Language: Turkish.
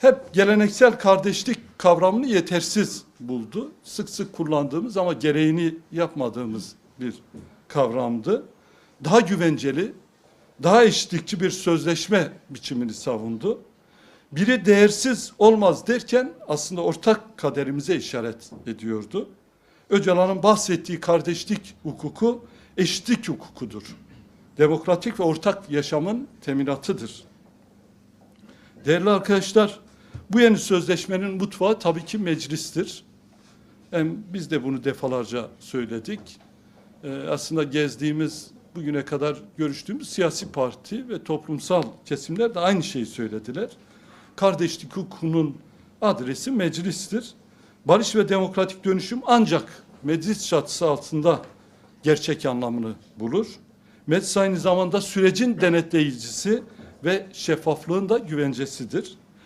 hep geleneksel kardeşlik kavramını yetersiz buldu. Sık sık kullandığımız ama gereğini yapmadığımız bir kavramdı. Daha güvenceli, daha eşitlikçi bir sözleşme biçimini savundu. Biri değersiz olmaz derken aslında ortak kaderimize işaret ediyordu. Öcalan'ın bahsettiği kardeşlik hukuku eşitlik hukukudur. Demokratik ve ortak yaşamın teminatıdır. Değerli arkadaşlar, bu yeni sözleşmenin mutfağı tabii ki meclistir. Hem biz de bunu defalarca söyledik. Ee, aslında gezdiğimiz, bugüne kadar görüştüğümüz siyasi parti ve toplumsal kesimler de aynı şeyi söylediler. Kardeşlik hukukunun adresi meclistir. Barış ve demokratik dönüşüm ancak meclis çatısı altında gerçek anlamını bulur. Meclis aynı zamanda sürecin denetleyicisi ve şeffaflığın da güvencesidir.